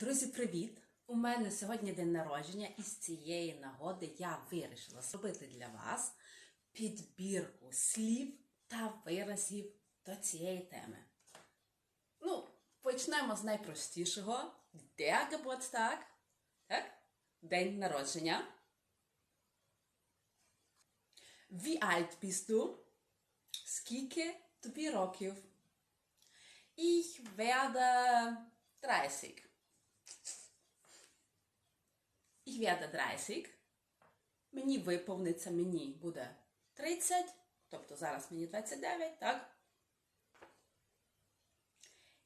Друзі, привіт! У мене сьогодні день народження, і з цієї нагоди я вирішила зробити для вас підбірку слів та виразів до цієї теми. Ну, почнемо з найпростішого. Der. Так? День народження. Wie alt bist? Скільки тобі років? Ich werde 30. Ich werde 30. Мені виповниться, мені буде 30, тобто зараз мені 29, так?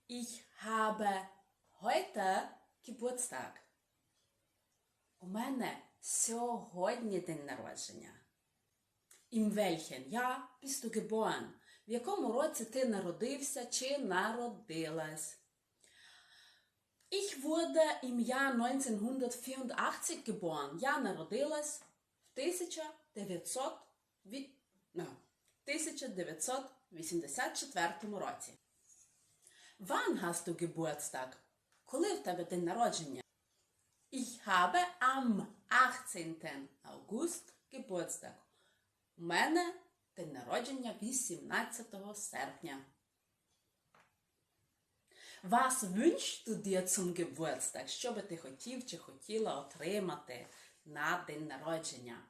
Ich habe heute Geburtstag. У мене сьогодні день народження. In welchen Jahr bist du geboren? В якому році ти народився чи народилась? Ich wurde im Jahr 1984 geboren. Я народилась в 1900, 1984 році. Wann hast du Geburtstag? Коли в тебе день народження? Ich habe am 18. August Geburtstag. У мене день народження 18 серпня. Was wünschst du dir zum Geburtstag? Що би ти хотів чи хотіла отримати на день народження?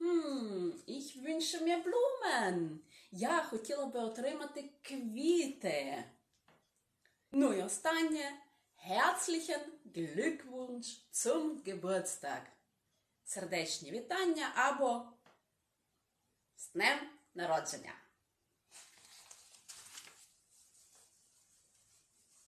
Hmm, ich wünsche mir. Я хотіла би отримати квіти. Ну і останнє. Herzlichen Glückwunsch zum Geburtstag. Сердечні вітання або з днем народження.